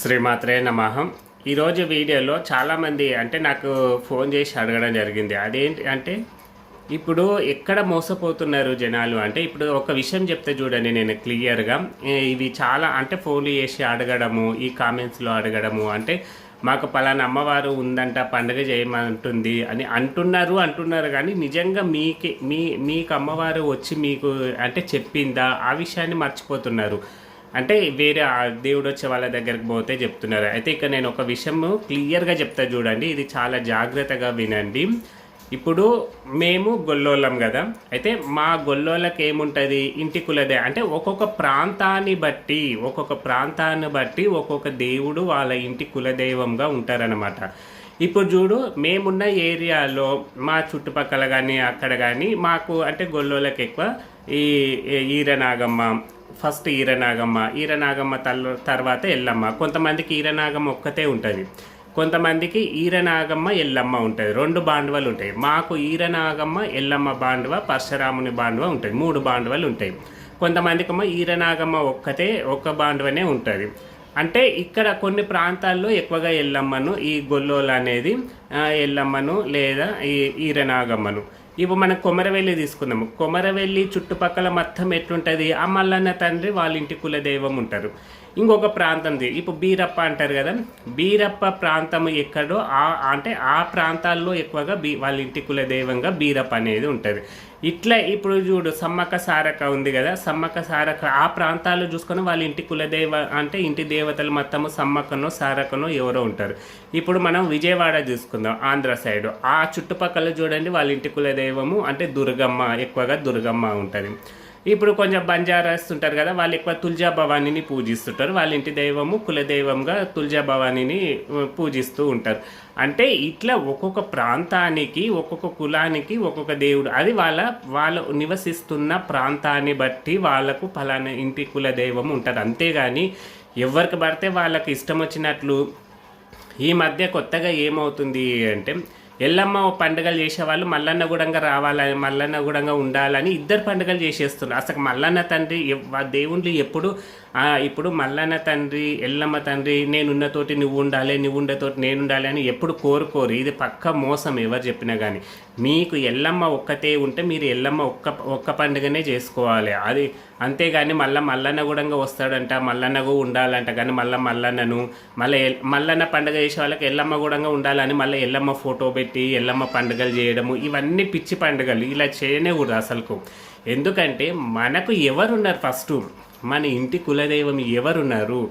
శ్రీమాత్రే నమహం ఈరోజు వీడియోలో చాలామంది అంటే నాకు ఫోన్ చేసి అడగడం జరిగింది. అదేంటి అంటే ఇప్పుడు ఎక్కడ మోసపోతున్నారు జనాలు? అంటే ఇప్పుడు ఒక విషయం చెప్తే చూడండి నేను క్లియర్గా. ఇవి చాలా అంటే ఫోన్లు చేసి అడగడము ఈ కామెంట్స్లో అడగడము. అంటే మాకు పలానా అమ్మవారు ఉందంట పండుగ చేయమంటుంది అని అంటున్నారు అంటున్నారు. కానీ నిజంగా మీకే మీ మీకు అమ్మవారు వచ్చి మీకు అంటే చెప్పిందా? ఆ విషయాన్ని మర్చిపోతున్నారు. అంటే వేరే దేవుడు వచ్చే వాళ్ళ దగ్గరికి పోతే చెప్తున్నారు. అయితే ఇక నేను ఒక విషయం క్లియర్గా చెప్తా చూడండి. ఇది చాలా జాగ్రత్తగా వినండి. ఇప్పుడు మేము గొల్లోళ్ళం కదా. అయితే మా గొల్లోళ్ళకి ఏముంటుంది? ఇంటి కులదే. అంటే ఒక్కొక్క ప్రాంతాన్ని బట్టి ఒక్కొక్క ప్రాంతాన్ని బట్టి ఒక్కొక్క దేవుడు వాళ్ళ ఇంటి కులదైవంగా ఉంటారనమాట ఇప్పుడు చూడు మేమున్న ఏరియాలో మా చుట్టుపక్కల కానీ అక్కడ కానీ మాకు అంటే గొల్లోళ్ళకి ఎక్కువ ఈ ఈ ఈరనాగమ్మ ఫస్ట్ ఈరనాగమ్మ. ఈరనాగమ్మ తల్ తర్వాత ఎల్లమ్మ. కొంతమందికి ఈరనాగమ్మ ఒక్కతే ఉంటుంది. కొంతమందికి ఈరనాగమ్మ ఎల్లమ్మ ఉంటుంది. రెండు బాండవలు ఉంటాయి. మాకు ఈరనాగమ్మ ఎల్లమ్మ బాండవ పరశురాముని బాండవ ఉంటుంది మూడు బాండవలు ఉంటాయి. కొంతమందికి ఈరనాగమ్మ ఒక్కతే ఒక్క బాండవనే ఉంటుంది. అంటే ఇక్కడ కొన్ని ప్రాంతాల్లో ఎక్కువగా ఎల్లమ్మను ఈ గొల్లోలు అనేది ఎల్లమ్మను లేదా ఈ ఈరనాగమ్మను. ఇప్పుడు మనం కొమరవెల్లి తీసుకుందాము. కొమరవెల్లి చుట్టుపక్కల మొత్తం ఎట్లుంటుంది? ఆ మల్లన్న తండ్రి వాళ్ళ ఇంటి కులదైవం ఉంటారు. ఇంకొక ప్రాంతంది. ఇప్పుడు బీరప్ప అంటారు కదా. బీరప్ప ప్రాంతం ఎక్కడో? ఆ అంటే ఆ ప్రాంతాల్లో ఎక్కువగా బీ వాళ్ళ ఇంటి కులదైవంగా బీరప్ప అనేది ఉంటుంది. ఇట్లా ఇప్పుడు చూడు సమ్మక్క సారక ఉంది కదా సమ్మక్క సారక ఆ ప్రాంతాల్లో చూసుకొని వాళ్ళ ఇంటి కులదేవ అంటే ఇంటి దేవతలు మొత్తము సమ్మక్కనో సారకనో ఎవరో ఉంటారు. ఇప్పుడు మనం విజయవాడ చూసుకుందాం ఆంధ్ర సైడ్. ఆ చుట్టుపక్కల చూడండి వాళ్ళ ఇంటి కులదైవము అంటే దుర్గమ్మ ఎక్కువగా దుర్గమ్మ ఉంటుంది. ఇప్పుడు కొంచెం బంజారాస్ ఉంటారు కదా వాళ్ళు ఎక్కువ తుల్జా భవానీని పూజిస్తుంటారు. వాళ్ళ ఇంటి దైవము కులదైవంగా తుల్జా భవానీని పూజిస్తూ ఉంటారు. అంటే ఇట్లా ఒక్కొక్క ప్రాంతానికి ఒక్కొక్క కులానికి ఒక్కొక్క దేవుడు. అది వాళ్ళ వాళ్ళు నివసిస్తున్న ప్రాంతాన్ని బట్టి వాళ్ళకు ఫలానా ఇంటి కుల దైవం ఉంటుంది. అంతేగాని ఎవరికి పడితే వాళ్ళకి ఇష్టం వచ్చినట్లు ఈ మధ్య కొత్తగా ఏమవుతుంది అంటే ఎల్లమ్మ పండుగలు చేసేవాళ్ళు మల్లన్న గుడంగా రావాలని మల్లన్న గుడంగా ఉండాలని ఇద్దరు పండుగలు చేసేస్తున్నారు. అసలు మల్లన్న తండ్రి దేవుళ్ళు ఎప్పుడు ఇప్పుడు మల్లన్న తండ్రి ఎల్లమ్మ తండ్రి నేనున్న తోటి నువ్వు ఉండాలి నువ్వు ఉండేతోటి నేను ఉండాలి అని ఎప్పుడు కోరుకోరు. ఇది పక్క మోసం ఎవరు చెప్పినా కానీ మీకు ఎల్లమ్మ ఒక్కతే ఉంటే మీరు ఎల్లమ్మ ఒక్క ఒక్క పండుగనే చేసుకోవాలి. అది అంతేగాని మళ్ళీ మల్లన్న కూడా వస్తాడంట మల్లన్నగా ఉండాలంట కానీ మళ్ళీ మల్లన్నను మళ్ళీ మల్లన్న పండుగ చేసే వాళ్ళకి ఎల్లమ్మ కూడా ఉండాలని మళ్ళీ ఎల్లమ్మ ఫోటో పెట్టి ఎల్లమ్మ పండుగలు చేయడము ఇవన్నీ పిచ్చి పండుగలు. ఇలా చేయనే కూడా అసలుకు. ఎందుకంటే మనకు ఎవరున్నారు ఫస్ట్? మన ఇంటి కులదైవం ఎవరున్నారు?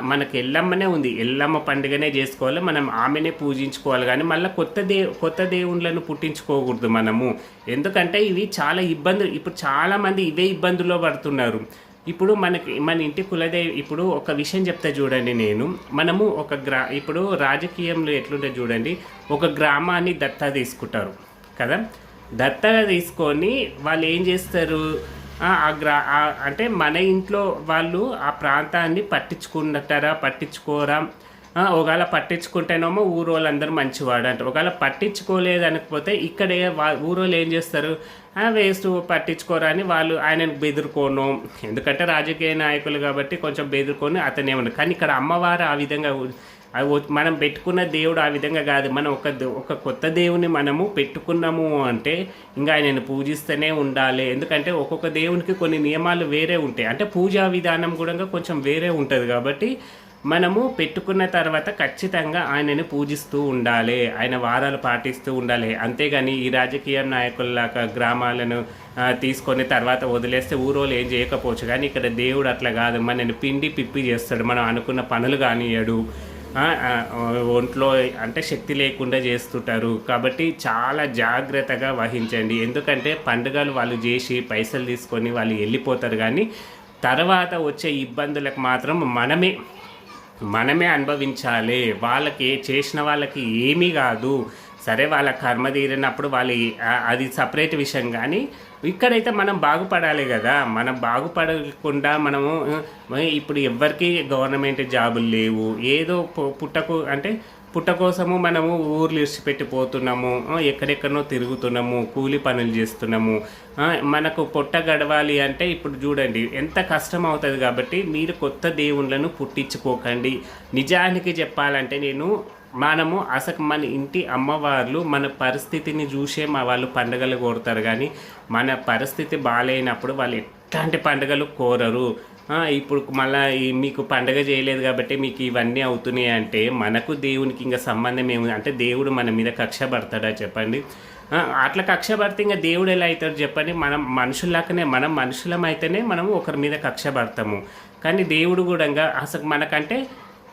మనకి ఎల్లమ్మనే ఉంది. ఎల్లమ్మ పండుగనే చేసుకోవాలి. మనం ఆమెనే పూజించుకోవాలి. కానీ మళ్ళీ కొత్త దే కొత్త దేవుళ్ళను పుట్టించుకోకూడదు మనము. ఎందుకంటే ఇవి చాలా ఇబ్బందులు ఇప్పుడు చాలామంది ఇవే ఇబ్బందుల్లో పడుతున్నారు. ఇప్పుడు మనకి మన ఇంటి కులదేవి ఇప్పుడు ఒక విషయం చెప్తా చూడండి నేను. మనము ఒక గ్రా ఇప్పుడు రాజకీయంలో ఎట్లుంటే చూడండి ఒక గ్రామాన్ని దత్తా తీసుకుంటారు. కదా? దత్తగా తీసుకొని వాళ్ళు ఏం చేస్తారు? ఆ గ్రా అంటే మన ఇంట్లో వాళ్ళు ఆ ప్రాంతాన్ని పట్టించుకుంటారా పట్టించుకోరా? ఒకవేళ పట్టించుకుంటేనేమో ఊరు వాళ్ళందరూ మంచివాడు అంటారు ఒకవేళ పట్టించుకోలేదు అనకపోతే ఇక్కడే వా ఊరోళ్ళు ఏం చేస్తారు? వేస్ట్ పట్టించుకోరా అని వాళ్ళు ఆయనను బెదిరుకోను. ఎందుకంటే రాజకీయ నాయకులు కాబట్టి కొంచెం బెదిరుకొని అతను ఏమన్నా కానీ ఇక్కడ అమ్మవారు ఆ విధంగా అవి మనం పెట్టుకున్న దేవుడు ఆ విధంగా కాదు. మనం ఒక ఒక కొత్త దేవుని మనము పెట్టుకున్నాము అంటే ఇంకా ఆయనను పూజిస్తూనే ఉండాలి. ఎందుకంటే ఒక్కొక్క దేవునికి కొన్ని నియమాలు వేరే ఉంటాయి. అంటే పూజా విధానం కూడా కొంచెం వేరే ఉంటుంది కాబట్టి మనము పెట్టుకున్న తర్వాత ఖచ్చితంగా ఆయనని పూజిస్తూ ఉండాలి. ఆయన వారాలు పాటిస్తూ ఉండాలి. అంతేగాని ఈ రాజకీయ నాయకుల్లాగా గ్రామాలను తీసుకొని తర్వాత వదిలేస్తే ఊరోళ్ళు ఏం చేయకపోవచ్చు. కానీ ఇక్కడ దేవుడు అట్లా కాదు. మనని పిండి పిప్పి చేస్తాడు. మనం అనుకున్న పనులు కానియడు. ఒంట్లో అంటే శక్తి లేకుండా చేస్తుంటారు. కాబట్టి చాలా జాగ్రత్తగా వహించండి. ఎందుకంటే పండుగలు వాళ్ళు చేసి పైసలు తీసుకొని వాళ్ళు వెళ్ళిపోతారు కానీ తర్వాత వచ్చే ఇబ్బందులకు మాత్రం మనమే మనమే అనుభవించాలి. వాళ్ళకి చేసిన వాళ్ళకి ఏమీ కాదు. సరే వాళ్ళ కర్మ తీరినప్పుడు వాళ్ళు అది సపరేట్ విషయం కానీ ఇక్కడైతే మనం బాగుపడాలి కదా. మనం బాగుపడకుండా మనము ఇప్పుడు ఎవరికి గవర్నమెంట్ జాబులు లేవు. ఏదో పు- పుట్టకు అంటే పుట్ట కోసము మనము ఊర్లు ఇడిచిపెట్టి పోతున్నాము ఎక్కడెక్కడనో తిరుగుతున్నాము కూలి పనులు చేస్తున్నాము. మనకు పొట్ట గడవాలి అంటే ఇప్పుడు చూడండి ఎంత కష్టం అవుతుంది కాబట్టి మీరు కొత్త దేవుళ్ళను పుట్టించుకోకండి. నిజానికి చెప్పాలంటే నేను మనము అసలు మన ఇంటి అమ్మవార్లు మన పరిస్థితిని చూసే మా వాళ్ళు పండుగలు కోరుతారు. కానీ మన పరిస్థితి బాగాలేనప్పుడు వాళ్ళు ఎట్లాంటి పండుగలు కోరరు. ఇప్పుడు మళ్ళీ మీకు పండగ చేయలేదు కాబట్టి మీకు ఇవన్నీ అవుతున్నాయి అంటే మనకు దేవునికి ఇంకా సంబంధం ఏమి అంటే దేవుడు మన మీద కక్ష పడతాడా చెప్పండి. అట్లా కక్ష పడితే ఇంకా దేవుడు ఎలా అవుతాడు చెప్పండి. మనం మనుషుల్లాకనే మనం మనుషులం అయితేనే మనం ఒకరి మీద కక్ష పడతాము. కానీ దేవుడు కూడా ఇంకా అసలు మనకంటే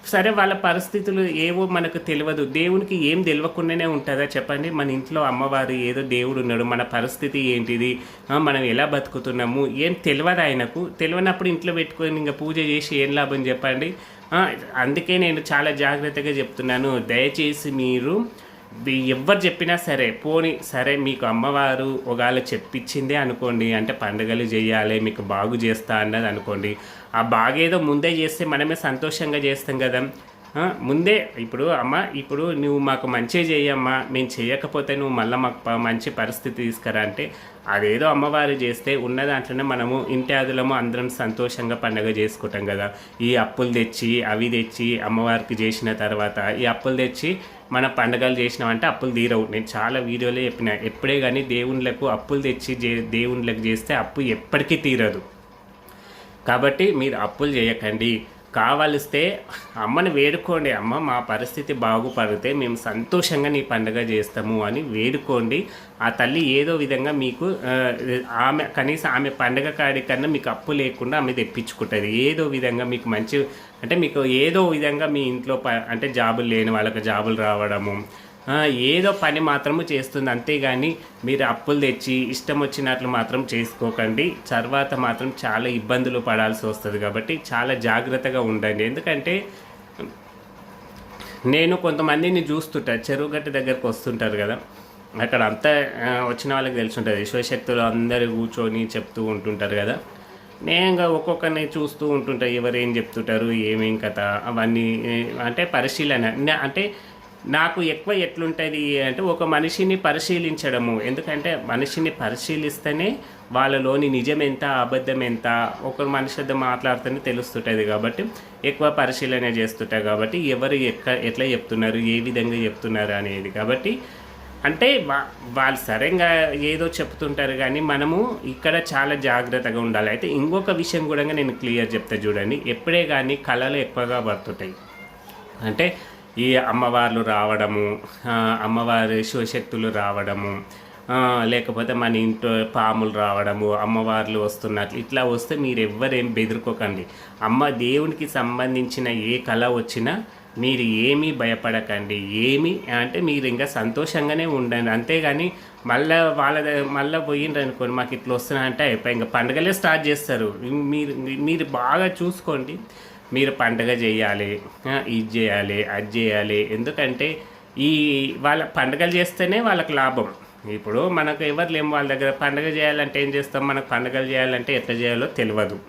సరే వాళ్ళ పరిస్థితులు ఏవో మనకు తెలియదు దేవునికి ఏం తెలియకుండానే ఉంటుందా చెప్పండి? మన ఇంట్లో అమ్మవారు ఏదో దేవుడు ఉన్నాడు. మన పరిస్థితి ఏంటిది? మనం ఎలా బతుకుతున్నాము? ఏం తెలియదు ఆయనకు. తెలియనప్పుడు ఇంట్లో పెట్టుకొని ఇంకా పూజ చేసి ఏం లాభం చెప్పండి? అందుకే నేను చాలా జాగ్రత్తగా చెప్తున్నాను. దయచేసి మీరు ఎవరు ఎవ్వరు చెప్పినా సరే పోని సరే మీకు అమ్మవారు ఒకవేళ చెప్పించిందే అనుకోండి అంటే పండుగలు చేయాలి మీకు బాగు చేస్తా అన్నది అనుకోండి ఆ బాగేదో ముందే చేస్తే మనమే సంతోషంగా చేస్తాం కదా. ముందే ఇప్పుడు అమ్మ ఇప్పుడు నువ్వు మాకు మంచి చేయమ్మా మేము చేయకపోతే నువ్వు మళ్ళీ మాకు మంచి పరిస్థితి తీసుకురా అంటే అదేదో అమ్మవారు చేస్తే ఉన్న దాంట్లోనే మనము ఇంటి అదులము అందరం సంతోషంగా పండగ చేసుకుంటాం కదా. ఈ అప్పులు తెచ్చి అవి తెచ్చి అమ్మవారికి చేసిన తర్వాత ఈ అప్పులు తెచ్చి మన పండగలు చేసినామంటే అప్పులు తీరవు. నేను చాలా వీడియోలో చెప్పిన. ఎప్పుడే కానీ దేవుళ్ళకు అప్పులు తెచ్చి చే దేవుళ్ళకి చేస్తే అప్పు ఎప్పటికీ తీరదు. కాబట్టి మీరు అప్పులు చేయకండి. కావలిస్తే అమ్మని వేడుకోండి అమ్మ మా పరిస్థితి బాగుపడితే మేము సంతోషంగా నీ పండుగ చేస్తాము అని వేడుకోండి. ఆ తల్లి ఏదో విధంగా మీకు ఆమె కనీసం ఆమె పండగ కాడి కన్నా మీకు అప్పు లేకుండా ఆమె తెప్పించుకుంటుంది. ఏదో విధంగా మీకు మంచి అంటే మీకు ఏదో విధంగా మీ ఇంట్లో ప అంటే జాబులు లేని వాళ్ళకి జాబులు రావడము ఏదో పని మాత్రము చేస్తుంది. అంతేగాని మీరు అప్పులు తెచ్చి ఇష్టం వచ్చినట్లు మాత్రం చేసుకోకండి. తర్వాత మాత్రం చాలా ఇబ్బందులు పడాల్సి వస్తుంది కాబట్టి చాలా జాగ్రత్తగా ఉండండి. ఎందుకంటే నేను కొంతమందిని చూస్తుంటా. చెరువు గట్టు దగ్గరకు వస్తుంటారు కదా. అక్కడ అంతా వచ్చిన వాళ్ళకి తెలిసి ఉంటుంది శివశక్తులు అందరూ కూర్చొని చెప్తూ ఉంటుంటారు కదా. నేను ఇంకా ఒక్కొక్కరిని చూస్తూ ఉంటుంటా. ఎవరు ఏం చెప్తుంటారు? ఏమేం కథ? అవన్నీ అంటే పరిశీలన అంటే నాకు ఎక్కువ ఎట్లుంటుంది అంటే ఒక మనిషిని పరిశీలించడము. ఎందుకంటే మనిషిని పరిశీలిస్తేనే వాళ్ళలోని నిజం ఎంత అబద్ధం ఎంత ఒక మనిషితో మాట్లాడితేనే తెలుస్తుంటుంది కాబట్టి ఎక్కువ పరిశీలన చేస్తుంటాయి కాబట్టి ఎవరు ఎక్క ఎట్లా చెప్తున్నారు ఏ విధంగా చెప్తున్నారు అనేది కాబట్టి అంటే వా- వాళ్ళు సరిగా ఏదో చెప్తుంటారు కానీ మనము ఇక్కడ చాలా జాగ్రత్తగా ఉండాలి. అయితే ఇంకొక విషయం కూడా నేను క్లియర్ చెప్తా చూడండి. ఎప్పుడే కానీ కళలు ఎక్కువగా పడుతుంటాయి. అంటే ఈ అమ్మవార్లు రావడము అమ్మవారి శివశక్తులు రావడము లేకపోతే మన ఇంట్లో పాములు రావడము అమ్మవార్లు వస్తున్నట్లు ఇట్లా వస్తే మీరు ఎవ్వరేం బెదుర్కోకండి. అమ్మ దేవునికి సంబంధించిన ఏ కళ వచ్చినా మీరు ఏమీ భయపడకండి. ఏమి అంటే మీరు ఇంకా సంతోషంగానే ఉండండి. అంతేగాని మళ్ళీ వాళ్ళ మళ్ళీ పోయిండ్రు అనుకోండి మాకు ఇట్లా వస్తున్నా అంటే అయిపోయి ఇంకా పండగలే స్టార్ట్ చేస్తారు. మీరు మీరు బాగా చూసుకోండి. మీరు పండగ చేయాలి ఇది చేయాలి అది చేయాలి. ఎందుకంటే ఈ వాళ్ళ పండగలు చేస్తేనే వాళ్ళకి లాభం. ఇప్పుడు మనకు ఎవరు లేము వాళ్ళ దగ్గర. పండగ చేయాలంటే ఏం చేస్తాం? మనకు పండగలు చేయాలంటే ఎట్లా చేయాలో తెలియదు.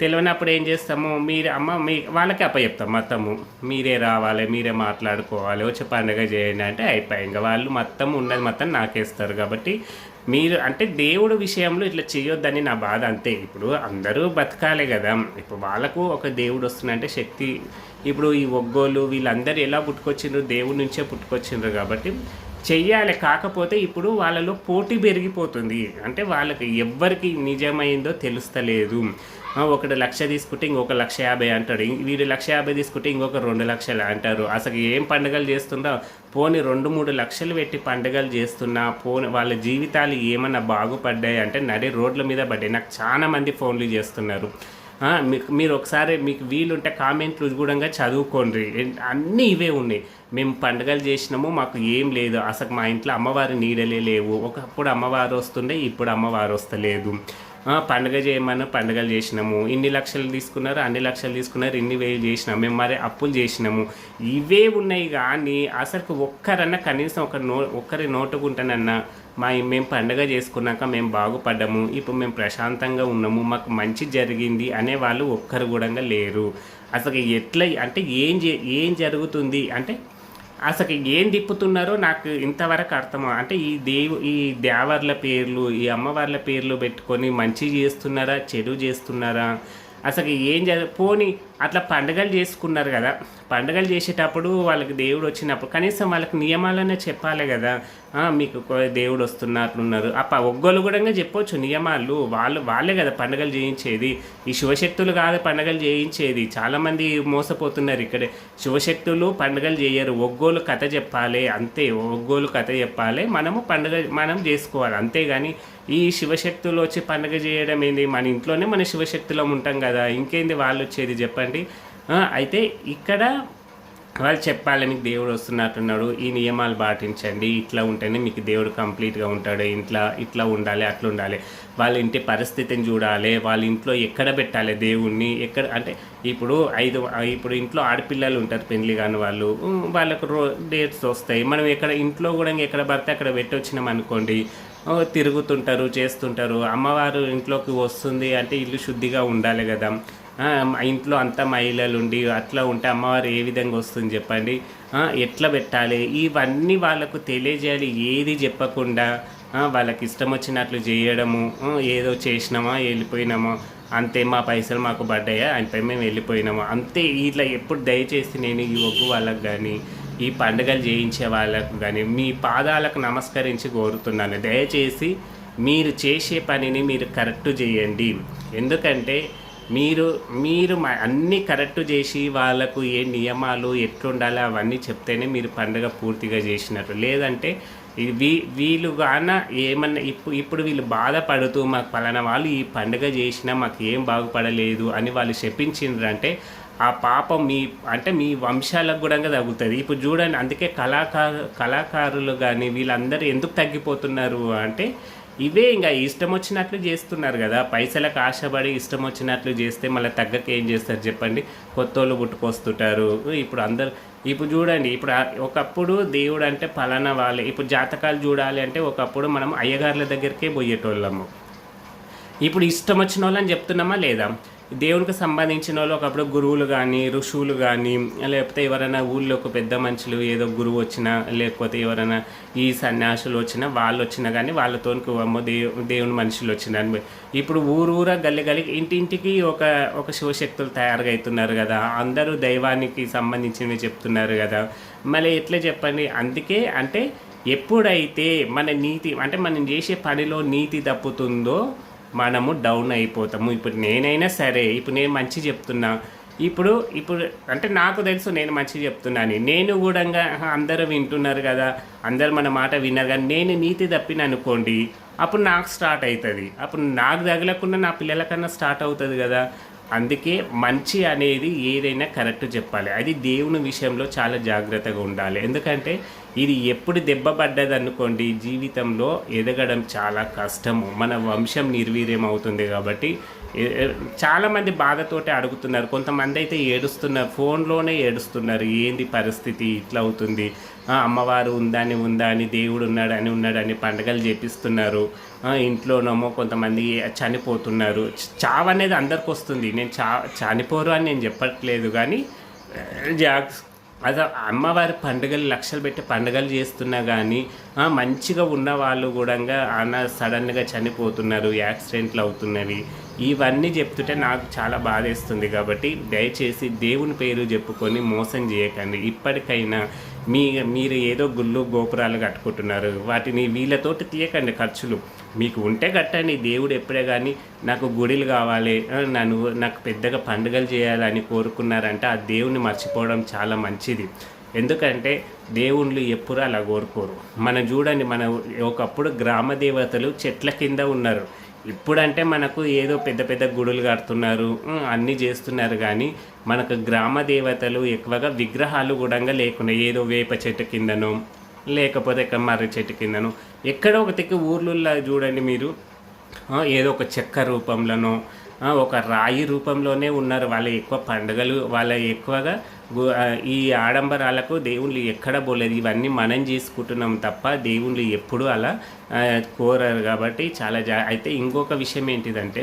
తెలియనప్పుడు ఏం చేస్తాము? మీరు అమ్మ మీ వాళ్ళకి అప్పచెప్తాం మొత్తము. మీరే రావాలి మీరే మాట్లాడుకోవాలి. వచ్చి పండగ చేయండి అంటే అయిపోయి. ఇంకా వాళ్ళు మొత్తం ఉన్నది మొత్తం నాకేస్తారు. కాబట్టి మీరు అంటే దేవుడు విషయంలో ఇట్లా చేయొద్దని నా బాధ అంతే. ఇప్పుడు అందరూ బతకాలి కదా. ఇప్పుడు వాళ్ళకు ఒక దేవుడు వస్తుందంటే శక్తి. ఇప్పుడు ఈ ఒగ్గోలు వీళ్ళందరూ ఎలా పుట్టుకొచ్చిండ్రు? దేవుడి నుంచే పుట్టుకొచ్చిండ్రు కాబట్టి చెయ్యాలి. కాకపోతే ఇప్పుడు వాళ్ళలో పోటీ పెరిగిపోతుంది. అంటే వాళ్ళకి ఎవ్వరికి నిజమైందో తెలుస్తలేదు. ఒకటి లక్ష తీసుకుంటే ఇంకొక లక్ష యాభై అంటాడు. వీడు లక్ష యాభై తీసుకుంటే ఇంకొక రెండు లక్షలు అంటారు. అసలు ఏం పండుగలు చేస్తుందో? పోని రెండు మూడు లక్షలు పెట్టి పండుగలు చేస్తున్నా పోని వాళ్ళ జీవితాలు ఏమన్నా బాగుపడ్డాయి అంటే నడి రోడ్ల మీద పడ్డాయి. నాకు చాలా మంది ఫోన్లు చేస్తున్నారు. మీకు మీరు ఒకసారి మీకు వీలుంటే కామెంట్లు కూడా చదువుకోండి. అన్నీ ఇవే ఉన్నాయి. మేము పండుగలు చేసినాము మాకు ఏం లేదు. అసలు మా ఇంట్లో అమ్మవారి నీడలే లేవు. ఒకప్పుడు అమ్మవారు వస్తుండే ఇప్పుడు అమ్మవారు వస్తలేదు. పండుగ చేయమని పండుగలు చేసినాము. ఇన్ని లక్షలు తీసుకున్నారు అన్ని లక్షలు తీసుకున్నారు ఇన్ని వేలు చేసినాము మేము మరి అప్పులు చేసినాము. ఇవే ఉన్నాయి కానీ అసలు ఒక్కరన్నా కనీసం ఒక నో ఒక్కరి నోటుకుంటానన్నా మా మేము పండగ చేసుకున్నాక మేము బాగుపడ్డాము. ఇప్పుడు మేము ప్రశాంతంగా ఉన్నాము. మాకు మంచి జరిగింది అనే వాళ్ళు ఒక్కరు కూడా లేరు. అసలు ఎట్లా అంటే ఏం ఏం జరుగుతుంది? అంటే అసలు ఏం తిప్పుతున్నారో నాకు ఇంతవరకు అర్థం అంటే ఈ దేవు ఈ దేవర్ల పేర్లు ఈ అమ్మవార్ల పేర్లు పెట్టుకొని మంచి చేస్తున్నారా చెడు చేస్తున్నారా? అసలు ఏం జర పోని అట్లా పండుగలు చేసుకున్నారు కదా. పండుగలు చేసేటప్పుడు వాళ్ళకి దేవుడు వచ్చినప్పుడు కనీసం వాళ్ళకి నియమాలనే చెప్పాలి కదా. మీకు దేవుడు వస్తున్నట్లున్నారు. అప్ప ఒగ్గోలు కూడా చెప్పొచ్చు నియమాలు. వాళ్ళు వాళ్ళే కదా పండుగలు చేయించేది. ఈ శివశక్తులు కాదు పండుగలు చేయించేది. చాలామంది మోసపోతున్నారు ఇక్కడే. శివశక్తులు పండుగలు చేయరు. ఒగ్గోలు కథ చెప్పాలి. అంతే. ఒగ్గోలు కథ చెప్పాలి. మనము పండుగ మనం చేసుకోవాలి. అంతేగాని ఈ శివశక్తులు వచ్చి పండుగ చేయడం ఏంది? మన ఇంట్లోనే మన శివశక్తులం ఉంటాం కదా. ఇంకేంది వాళ్ళు వచ్చేది చెప్పండి. అండి అయితే ఇక్కడ వాళ్ళు చెప్పాలి మీకు దేవుడు వస్తున్నట్టున్నాడు ఈ నియమాలు పాటించండి. ఇట్లా ఉంటేనే మీకు దేవుడు కంప్లీట్గా ఉంటాడు. ఇంట్లో ఇట్లా ఉండాలి అట్లా ఉండాలి. వాళ్ళ ఇంటి పరిస్థితిని చూడాలి. వాళ్ళ ఇంట్లో ఎక్కడ పెట్టాలి దేవుణ్ణి? ఎక్కడ అంటే ఇప్పుడు ఐదు ఇప్పుడు ఇంట్లో ఆడపిల్లలు ఉంటారు పెళ్ళి కాని వాళ్ళు. వాళ్ళకు రో డేట్స్ వస్తాయి. మనం ఎక్కడ ఇంట్లో కూడా ఎక్కడ పడితే అక్కడ పెట్టి వచ్చినాం అనుకోండి తిరుగుతుంటారు చేస్తుంటారు. అమ్మవారు ఇంట్లోకి వస్తుంది అంటే ఇల్లు శుద్ధిగా ఉండాలి కదా. ఇంట్లో అంతా మహిళలు ఉండి అట్లా ఉంటే అమ్మవారు ఏ విధంగా వస్తుంది చెప్పండి? ఎట్లా పెట్టాలి? ఇవన్నీ వాళ్ళకు తెలియజేయాలి ఏది చెప్పకుండా వాళ్ళకి ఇష్టం వచ్చినట్లు చేయడము ఏదో చేసినామా వెళ్ళిపోయినామా అంతే మా పైసలు మాకు పడ్డాయా ఆయనపై మేము వెళ్ళిపోయినాము. అంతే ఇట్లా ఎప్పుడు దయచేసి నేను ఈ ఒగ్గు వాళ్ళకు కానీ ఈ పండుగలు చేయించే వాళ్ళకు కానీ మీ పాదాలకు నమస్కరించి కోరుతున్నాను. దయచేసి మీరు చేసే పనిని మీరు కరెక్ట్ చేయండి. ఎందుకంటే మీరు మీరు మ- అన్నీ కరెక్ట్ చేసి వాళ్ళకు ఏ నియమాలు ఎట్లుండాలి అవన్నీ చెప్తేనే మీరు పండుగ పూర్తిగా చేసినట్టు. లేదంటే వీ వీళ్ళు గాన ఏమన్నా ఇప్పుడు ఇప్పుడు వీళ్ళు బాధపడుతూ మాకు పలానా వాళ్ళు ఈ పండుగ చేసినా మాకు ఏం బాగుపడలేదు అని వాళ్ళు చెప్పించిండ్రంటే ఆ పాపం మీ అంటే మీ వంశాలకు కూడా తగ్గుతుంది ఇప్పుడు చూడండి అందుకే కళాకారు కళాకారులు కానీ వీళ్ళందరూ ఎందుకు తగ్గిపోతున్నారు అంటే ఇవే ఇంకా ఇష్టం వచ్చినట్లు చేస్తున్నారు కదా. పైసలకు ఆశపడి ఇష్టం వచ్చినట్లు చేస్తే మళ్ళీ తగ్గక ఏం చేస్తారు చెప్పండి. కొత్త వాళ్ళు పుట్టుకొస్తుంటారు. ఇప్పుడు అందరు ఇప్పుడు చూడండి. ఇప్పుడు ఒకప్పుడు దేవుడు అంటే పలానా వాళ్ళే. ఇప్పుడు జాతకాలు చూడాలి అంటే ఒకప్పుడు మనం అయ్యగారుల దగ్గరికే పోయేటోళ్ళము. ఇప్పుడు ఇష్టం వచ్చిన వాళ్ళని చెప్తున్నామా లేదా? దేవునికి సంబంధించిన వాళ్ళు ఒకప్పుడు గురువులు కానీ ఋషువులు కానీ లేకపోతే ఎవరైనా ఊళ్ళో ఒక పెద్ద మనుషులు ఏదో గురువు వచ్చినా లేకపోతే ఎవరైనా ఈ సన్యాసులు వచ్చినా వాళ్ళు వచ్చినా కానీ వాళ్ళతోనికి అమ్మో దేవు దేవుని మనుషులు వచ్చినా ఇప్పుడు ఊరు గల్లి గల్లి ఇంటింటికి ఒక ఒక శివశక్తులు తయారుగా అవుతున్నారు కదా. అందరూ దైవానికి సంబంధించినవి చెప్తున్నారు కదా. మళ్ళీ ఎట్లా చెప్పండి? అందుకే అంటే ఎప్పుడైతే మన నీతి అంటే మనం చేసే పనిలో నీతి తప్పుతుందో మనము డౌన్ అయిపోతాము. ఇప్పుడు నేనైనా సరే ఇప్పుడు నేను మంచి చెప్తున్నా. ఇప్పుడు ఇప్పుడు అంటే నాకు తెలుసు నేను మంచి చెప్తున్నాను. నేను కూడా అందరూ వింటున్నారు కదా అందరు మన మాట విన్నారు కానీ నేను నీతి తప్పిన అనుకోండి అప్పుడు నాకు స్టార్ట్ అవుతుంది. అప్పుడు నాకు తగలకుండా నా పిల్లలకన్నా స్టార్ట్ అవుతుంది కదా. అందుకే మంచి అనేది ఏదైనా కరెక్ట్ చెప్పాలి. అది దేవుని విషయంలో చాలా జాగ్రత్తగా ఉండాలి. ఎందుకంటే ఇది ఎప్పుడు దెబ్బ పడ్డది అనుకోండి జీవితంలో ఎదగడం చాలా కష్టము. మన వంశం నిర్వీర్యం అవుతుంది కాబట్టి చాలామంది బాధతోటే అడుగుతున్నారు. కొంతమంది అయితే ఏడుస్తున్నారు. ఫోన్లోనే ఏడుస్తున్నారు. ఏంది పరిస్థితి? ఇట్లా అవుతుంది. అమ్మవారు ఉందని ఉందా అని దేవుడు ఉన్నాడని ఉన్నాడని పండగలు చేపిస్తున్నారు. ఇంట్లోనేమో కొంతమంది చనిపోతున్నారు. చ- చావు అనేది అందరికి వస్తుంది నేను చా చనిపోరు అని నేను చెప్పట్లేదు కానీ జాక్స్ అదే అమ్మవారి పండుగలు లక్షలు పెట్టి పండుగలు చేస్తున్నా కానీ మంచిగా ఉన్న వాళ్ళు కూడా అన్న సడన్గా చనిపోతున్నారు యాక్సిడెంట్లు అవుతున్నవి. ఇవన్నీ చెప్తుంటే నాకు చాలా బాధేస్తుంది కాబట్టి దయచేసి దేవుని పేరు చెప్పుకొని మోసం చేయకండి. ఇప్పటికైనా మీ మీరు ఏదో గుళ్ళు గోపురాలు కట్టుకుంటున్నారు. వాటిని వీళ్ళతోటి తీయకండి ఖర్చులు. మీకు ఉంటే కట్టండి. దేవుడు ఎప్పుడే కానీ నాకు గుడిలు కావాలి నన్ను నాకు పెద్దగా పండుగలు చేయాలని కోరుకున్నారంటే ఆ దేవుని మర్చిపోవడం చాలా మంచిది. ఎందుకంటే దేవుళ్ళు ఎప్పుడు అలా కోరుకోరు. మనం చూడండి మన ఒకప్పుడు గ్రామ దేవతలు చెట్ల కింద ఉన్నారు. ఇప్పుడంటే మనకు ఏదో పెద్ద పెద్ద గుడులు కడుతున్నారు అన్నీ చేస్తున్నారు కానీ మనకు గ్రామ దేవతలు ఎక్కువగా విగ్రహాలు కూడా లేకుండా ఏదో వేప చెట్టు కిందనో లేకపోతే ఎక్కడ మర్రి చెట్టు కిందనో. ఎక్కడో ఒకటికి ఊర్లలో చూడండి మీరు. ఏదో ఒక చెక్క రూపంలోనో ఒక రాయి రూపంలోనే ఉన్నారు. వాళ్ళ ఎక్కువ పండుగలు వాళ్ళ ఎక్కువగా ఈ ఆడంబరాలకు దేవుళ్ళు ఎక్కడ పోలేదు. ఇవన్నీ మనం చేసుకుంటున్నాం తప్ప దేవుళ్ళు ఎప్పుడూ అలా కోరారు కోరరు కాబట్టి చాలా జా అయితే ఇంకొక విషయం ఏంటిదంటే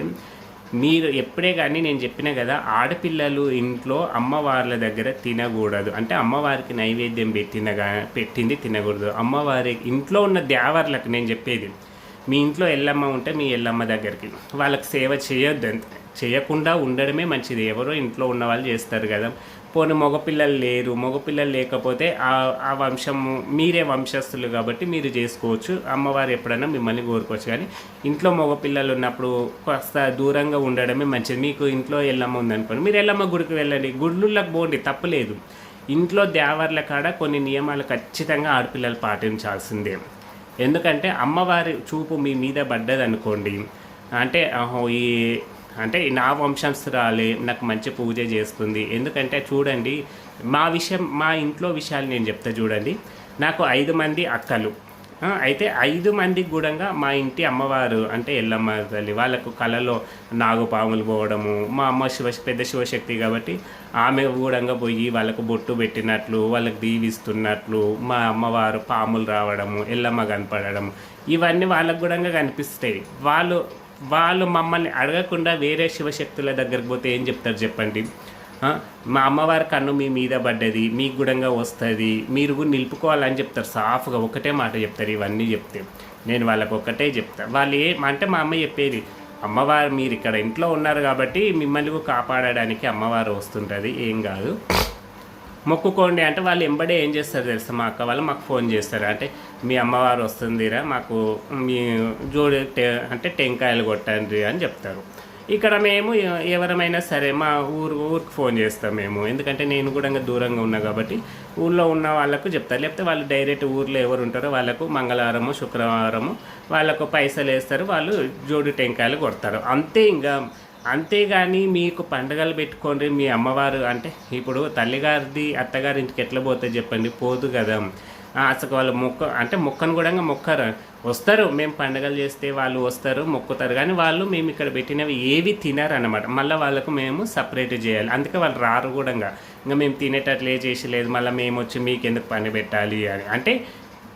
మీరు ఎప్పుడే కానీ నేను చెప్పిన కదా ఆడపిల్లలు ఇంట్లో అమ్మవార్ల దగ్గర తినకూడదు. అంటే అమ్మవారికి నైవేద్యం పెట్టిన పెట్టింది తినకూడదు. అమ్మవారి ఇంట్లో ఉన్న దేవర్లకు నేను చెప్పేది మీ ఇంట్లో ఎల్లమ్మ ఉంటే మీ ఎల్లమ్మ దగ్గరికి. వాళ్ళకి సేవ చేయొద్దు అంతే. చేయకుండా ఉండడమే మంచిది. ఎవరో ఇంట్లో ఉన్న వాళ్ళు చేస్తారు కదా. పోనీ మగపిల్లలు లేరు. మగపిల్లలు లేకపోతే ఆ వంశం వంశము మీరే వంశస్థులు కాబట్టి మీరు చేసుకోవచ్చు. అమ్మవారు ఎప్పుడైనా మిమ్మల్ని కోరుకోవచ్చు. కానీ ఇంట్లో మగపిల్లలు ఉన్నప్పుడు కాస్త దూరంగా ఉండడమే మంచిది. మీకు ఇంట్లో ఎల్లమ్మ ఉందనుకోండి. మీరు ఎల్లమ్మ గుడికి వెళ్ళండి. గుళ్ళకి పోండి. తప్పలేదు ఇంట్లో దేవర్ల కాడ కొన్ని నియమాలు ఖచ్చితంగా ఆడపిల్లలు పాటించాల్సిందే. ఎందుకంటే అమ్మవారి చూపు మీ మీద పడ్డదనుకోండి. అంటే ఈ అంటే నా వంశస్థురాలే నాకు మంచి పూజ చేస్తుంది. ఎందుకంటే చూడండి మా విషయం మా ఇంట్లో విషయాలు నేను చెప్తా చూడండి. నాకు ఐదు మంది అక్కలు. అయితే ఐదు మందికి కూడా మా ఇంటి అమ్మవారు అంటే ఎల్లమ్మ తల్లి వాళ్ళకు కళలో నాగుపాములు పోవడము మా అమ్మ శివ పెద్ద శివశక్తి కాబట్టి ఆమె కూడా పోయి వాళ్ళకు బొట్టు పెట్టినట్లు వాళ్ళకు దీవిస్తున్నట్లు మా అమ్మవారు పాములు రావడము ఎల్లమ్మ కనపడడం ఇవన్నీ వాళ్ళకు కూడా కనిపిస్తాయి. వాళ్ళు వాళ్ళు మమ్మల్ని అడగకుండా వేరే శివశక్తుల దగ్గరికి పోతే ఏం చెప్తారు చెప్పండి? మా అమ్మవారి కన్ను మీ మీద పడ్డది మీకు గుడంగా వస్తుంది మీరు కూడా నిలుపుకోవాలని చెప్తారు. సాఫ్గా ఒకటే మాట చెప్తారు ఇవన్నీ చెప్తే. నేను వాళ్ళకు ఒకటే చెప్తాను వాళ్ళు ఏ అంటే మా అమ్మ చెప్పేది అమ్మవారు మీరు ఇక్కడ ఇంట్లో ఉన్నారు కాబట్టి మిమ్మల్ని కాపాడడానికి అమ్మవారు వస్తుంటుంది. ఏం కాదు. మొక్కుకోండి అంటే వాళ్ళు ఎంబడే ఏం చేస్తారు తెలుసా? మా అక్క వాళ్ళు మాకు ఫోన్ చేస్తారు. అంటే మీ అమ్మవారు వస్తుందిరా మాకు మీ జోడి అంటే టెంకాయలు కొట్టండి అని చెప్తారు. ఇక్కడ మేము ఎవరమైనా సరే మా ఊరు ఊరికి ఫోన్ చేస్తాం మేము. ఎందుకంటే నేను కూడా ఇంకా దూరంగా ఉన్నా కాబట్టి ఊళ్ళో ఉన్న వాళ్ళకు చెప్తారు లేకపోతే వాళ్ళు డైరెక్ట్ ఊర్లో ఎవరు ఉంటారో వాళ్ళకు మంగళవారము శుక్రవారము వాళ్ళకు పైసలు వేస్తారు వాళ్ళు జోడి టెంకాయలు కొడతారు. అంతే ఇంకా అంతేగాని మీకు పండగలు పెట్టుకోండి. మీ అమ్మవారు అంటే ఇప్పుడు తల్లిగారిది అత్తగారి ఇంటికి ఎట్లా పోతుంది చెప్పండి. పోదు కదా. అసలు వాళ్ళు మొక్క అంటే మొక్కను కూడా మొక్కరు. వస్తారు. మేము పండగలు చేస్తే వాళ్ళు వస్తారు మొక్కుతారు. కానీ వాళ్ళు మేము ఇక్కడ పెట్టినవి ఏవి తినరు అనమాట మళ్ళీ వాళ్ళకు మేము సపరేట్ చేయాలి. అందుకే వాళ్ళు రారు కూడా ఇంకా. మేము తినేటట్లే చేసి లేదు మళ్ళీ మేము వచ్చి మీకు ఎందుకు పని పెట్టాలి అని. అంటే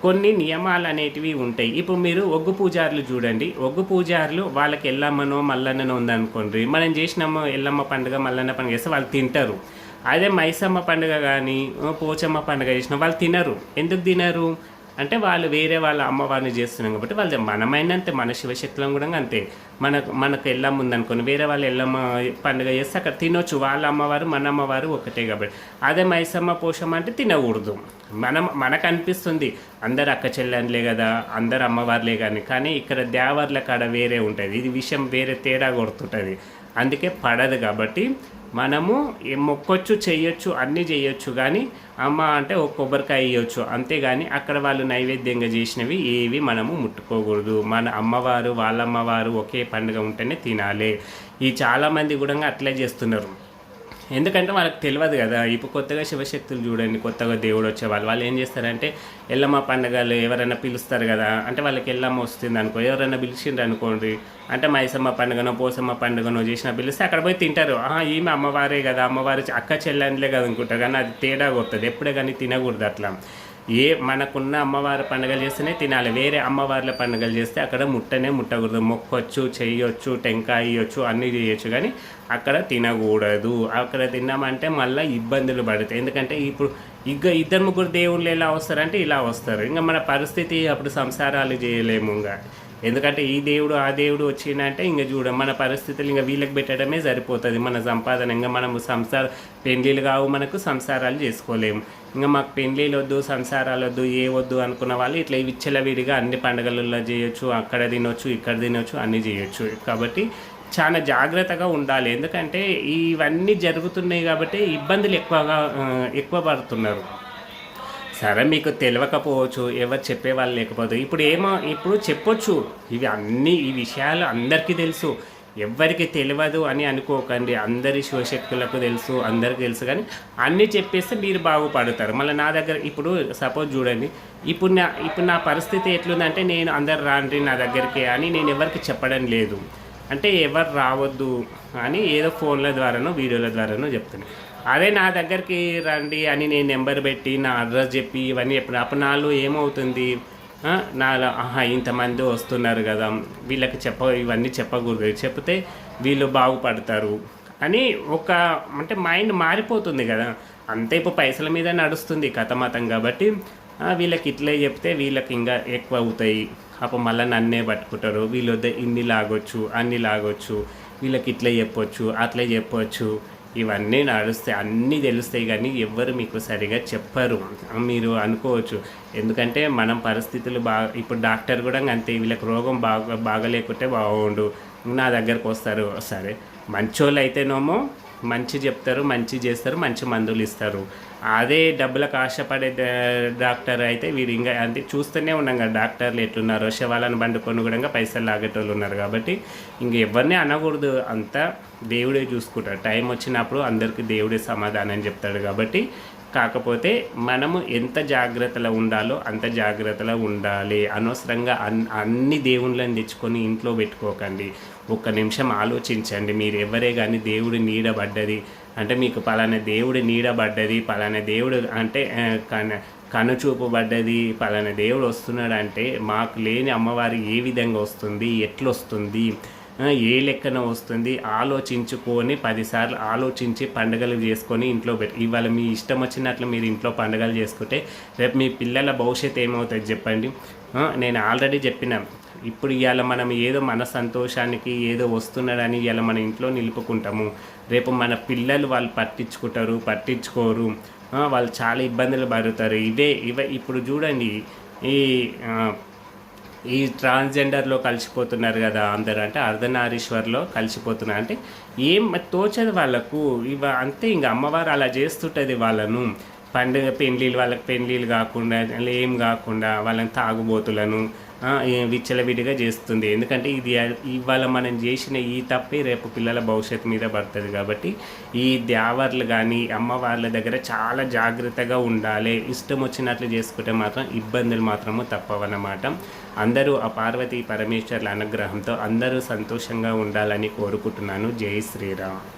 కొన్ని నియమాలు అనేటివి ఉంటాయి. ఇప్పుడు మీరు ఒగ్గు పూజారులు చూడండి. ఒగ్గు పూజారులు వాళ్ళకి ఎల్లమ్మనో మల్లన్ననో ఉందనుకోండి. మనం చేసినాము ఎల్లమ్మ పండుగ మల్లన్న పండుగ చేస్తే వాళ్ళు తింటారు. అదే మైసమ్మ పండుగ కానీ పోచమ్మ పండుగ చేసిన వాళ్ళు తినరు. ఎందుకు తినరు? అంటే వాళ్ళు వేరే వాళ్ళ అమ్మవారిని చేస్తున్నాం కాబట్టి వాళ్ళు మనమైనంతే మన శివశక్తులం కూడా అంతే. మనకు మనకు ఎల్లమ్మ ఉందనుకోండి వేరే వాళ్ళు ఎల్లమ్మ పండుగ చేస్తే అక్కడ తినొచ్చు. వాళ్ళ అమ్మవారు మన అమ్మవారు ఒకటే కాబట్టి. అదే మైసమ్మ పోషమ్మ అంటే తినకూడదు. మనం మనకు అనిపిస్తుంది అందరు అక్క చెల్లెండ్లే కదా అందరు అమ్మవార్లే కానీ కానీ ఇక్కడ దేవర్ల కాడ వేరే ఉంటుంది. ఇది విషయం వేరే తేడా కొడుతుంటుంది. అందుకే పడదు కాబట్టి మనము మొక్కొచ్చు చేయొచ్చు అన్నీ చేయొచ్చు కానీ అమ్మ అంటే ఒక కొబ్బరికాయ ఇవ్వచ్చు అంతేగాని అక్కడ వాళ్ళు నైవేద్యంగా చేసినవి ఏవి మనము ముట్టుకోకూడదు. మన అమ్మవారు వాళ్ళ అమ్మవారు ఒకే పండుగ ఉంటేనే తినాలి. ఈ చాలామంది కూడా అట్లే చేస్తున్నారు. ఎందుకంటే వాళ్ళకి తెలియదు కదా. ఇప్పుడు కొత్తగా శివశక్తులు చూడండి కొత్తగా దేవుడు వచ్చేవాళ్ళు. వాళ్ళు ఏం చేస్తారంటే ఎల్లమ్మ పండగలు ఎవరైనా పిలుస్తారు కదా. అంటే వాళ్ళకి ఎల్లమ్మ వస్తుంది అనుకో ఎవరైనా పిలిచిండ్రు అనుకోండి. అంటే మైసమ్మ పండుగనో పోసమ్మ పండుగనో చేసిన పిలిస్తే అక్కడ పోయి తింటారు. ఈమె అమ్మవారే కదా అమ్మవారి అక్క చెల్లెండ్లే కదా అనుకుంటారు కానీ అది తేడా కొడుతుంది ఎప్పుడే కానీ తినకూడదు అట్లా. ఏ మనకున్న అమ్మవారి పండుగలు చేస్తేనే తినాలి. వేరే అమ్మవార్ల పండుగలు చేస్తే అక్కడ ముట్టనే ముట్టకూడదు. మొక్కొచ్చు చెయ్యొచ్చు టెంకాయ ఇవ్వచ్చు అన్నీ చేయొచ్చు. కానీ అక్కడ తినకూడదు. అక్కడ తిన్నామంటే మళ్ళీ ఇబ్బందులు పడతాయి. ఎందుకంటే ఇప్పుడు ఇక ఇద్దరు ముగ్గురు దేవుళ్ళు ఎలా వస్తారంటే ఇలా వస్తారు. ఇంకా మన పరిస్థితి అప్పుడు సంసారాలు చేయలేము ఇంకా. ఎందుకంటే ఈ దేవుడు ఆ దేవుడు వచ్చిందంటే ఇంకా చూడ మన పరిస్థితులు ఇంకా వీళ్ళకి పెట్టడమే సరిపోతుంది. మన సంపాదన ఇంకా మనము సంసార పెండ్లీలు కావు మనకు సంసారాలు చేసుకోలేము ఇంకా మాకు పెండ్లీలు వద్దు సంసారాలు వద్దు ఏ వద్దు అనుకున్న వాళ్ళు ఇట్లా విచ్చలవిడిగా అన్ని పండుగలలో చేయొచ్చు అక్కడ తినొచ్చు ఇక్కడ తినొచ్చు అన్నీ చేయొచ్చు. కాబట్టి చాలా జాగ్రత్తగా ఉండాలి. ఎందుకంటే ఇవన్నీ జరుగుతున్నాయి కాబట్టి ఇబ్బందులు ఎక్కువగా ఎక్కువ పడుతున్నారు. సరే మీకు తెలియకపోవచ్చు ఎవరు చెప్పేవాళ్ళు లేకపోతే. ఇప్పుడు ఏమో ఇప్పుడు చెప్పొచ్చు. ఇవి అన్ని ఈ విషయాలు అందరికీ తెలుసు. ఎవరికి తెలియదు అని అనుకోకండి. అందరి శివశక్తులకు తెలుసు అందరికి తెలుసు కానీ అన్నీ చెప్పేస్తే మీరు బాగుపడతారు. మళ్ళీ నా దగ్గర ఇప్పుడు సపోజ్ చూడండి. ఇప్పుడు నా ఇప్పుడు నా పరిస్థితి ఎట్లుందంటే నేను అందరు రాండి నా దగ్గరికి అని నేను ఎవరికి చెప్పడం లేదు. అంటే ఎవరు రావద్దు అని ఏదో ఫోన్ల ద్వారానో వీడియోల ద్వారానో చెప్తున్నాను అదే నా దగ్గరికి రండి అని నేను నెంబర్ పెట్టి నా అడ్రస్ చెప్పి ఇవన్నీ చెప్పిన. అప్పుడు నాలో ఏమవుతుంది? నాలో ఆహా ఇంతమంది వస్తున్నారు కదా వీళ్ళకి చెప్ప ఇవన్నీ చెప్పకూడదు. చెప్తే వీళ్ళు బాగుపడతారు. అని ఒక అంటే మైండ్ మారిపోతుంది కదా. అంతే ఇప్పుడు పైసల మీద నడుస్తుంది కథ మతం కాబట్టి వీళ్ళకి ఇట్లే చెప్తే వీళ్ళకి ఇంకా ఎక్కువ అవుతాయి. అప్పుడు మళ్ళీ నన్నే పట్టుకుంటారు. వీళ్ళు ఇన్ని లాగొచ్చు అన్ని లాగొచ్చు. వీళ్ళకి ఇట్లే చెప్పొచ్చు అట్లే చెప్పొచ్చు. ఇవన్నీ నడుస్తాయి అన్నీ తెలుస్తాయి కానీ ఎవ్వరు మీకు సరిగా చెప్పరు. మీరు అనుకోవచ్చు. ఎందుకంటే మనం పరిస్థితులు బాగా ఇప్పుడు డాక్టర్ కూడా అంతే వీళ్ళకి రోగం బాగా బాగలేకుంటే బాగుండు. నా దగ్గరకు వస్తారు. సరే మంచోళ్ళు అయితేనేమో మంచి చెప్తారు మంచి చేస్తారు మంచి మందులు ఇస్తారు. అదే డబ్బులకు ఆశపడే డాక్టర్ అయితే వీడు ఇంకా అంటే చూస్తూనే ఉన్నాం కదా డాక్టర్లు ఎట్లున్నారు. శవాలను బండుకొని కూడా పైసలు లాగేటోళ్ళు ఉన్నారు కాబట్టి ఇంక ఎవరిని అనకూడదు. అంతా దేవుడే చూసుకుంటాడు. టైం వచ్చినప్పుడు అందరికీ దేవుడే సమాధానం చెప్తాడు కాబట్టి కాకపోతే మనము ఎంత జాగ్రత్తలో ఉండాలో అంత జాగ్రత్తలో ఉండాలి. అనవసరంగా అన్ అన్ని దేవుళ్ళని తెచ్చుకొని ఇంట్లో పెట్టుకోకండి. ఒక్క నిమిషం ఆలోచించండి. మీరు ఎవరే కానీ దేవుడు నీడబడ్డది అంటే మీకు పలానా దేవుడు నీడబడ్డది పలానా దేవుడు అంటే ఆ, కన పడ్డది పలానా దేవుడు వస్తున్నాడు అంటే మాకు లేని అమ్మవారి ఏ విధంగా వస్తుంది ఎట్లొస్తుంది ఏ లెక్కన వస్తుంది ఆలోచించుకొని పదిసార్లు ఆలోచించి పండుగలు చేసుకొని ఇంట్లో పెట్టి ఇవాళ మీ ఇష్టం వచ్చినట్లు మీరు ఇంట్లో పండుగలు చేసుకుంటే రేపు మీ పిల్లల భవిష్యత్తు ఏమవుతుంది చెప్పండి? నేను ఆల్రెడీ చెప్పిన ఇప్పుడు ఇవాళ మనం ఏదో మన సంతోషానికి ఏదో వస్తున్నాడని ఇవాళ మన ఇంట్లో నిలుపుకుంటాము. రేపు మన పిల్లలు వాళ్ళు పట్టించుకుంటారు పట్టించుకోరు. వాళ్ళు చాలా ఇబ్బందులు పడుతారు. ఇదే ఇవ ఇప్పుడు చూడండి ఈ ఈ ట్రాన్స్జెండర్లో కలిసిపోతున్నారు కదా అందరూ. అంటే అర్ధనారీశ్వర్లో కలిసిపోతున్నారు. అంటే ఏం తోచదు వాళ్ళకు. ఇవ అంతే ఇంకా అమ్మవారు అలా చేస్తుంటుంది వాళ్ళను. పండుగ పెళ్ళిళ్ళు వాళ్ళకి పెళ్ళిళ్ళు కాకుండా ఏం కాకుండా వాళ్ళని తాగుబోతులను. విచ్చలవిడిగా చేస్తుంది. ఎందుకంటే ఇది ఇవాళ మనం చేసిన ఈ తప్పే రేపు పిల్లల భవిష్యత్తు మీద పడుతుంది కాబట్టి ఈ దేవర్లు కానీ అమ్మవార్ల దగ్గర చాలా జాగ్రత్తగా ఉండాలి. ఇష్టం వచ్చినట్లు చేసుకుంటే మాత్రం ఇబ్బందులు మాత్రము తప్పవన్నమాట. అందరూ ఆ పార్వతీ పరమేశ్వర్ల అనుగ్రహంతో అందరూ సంతోషంగా ఉండాలని కోరుకుంటున్నాను. జై శ్రీరామ్.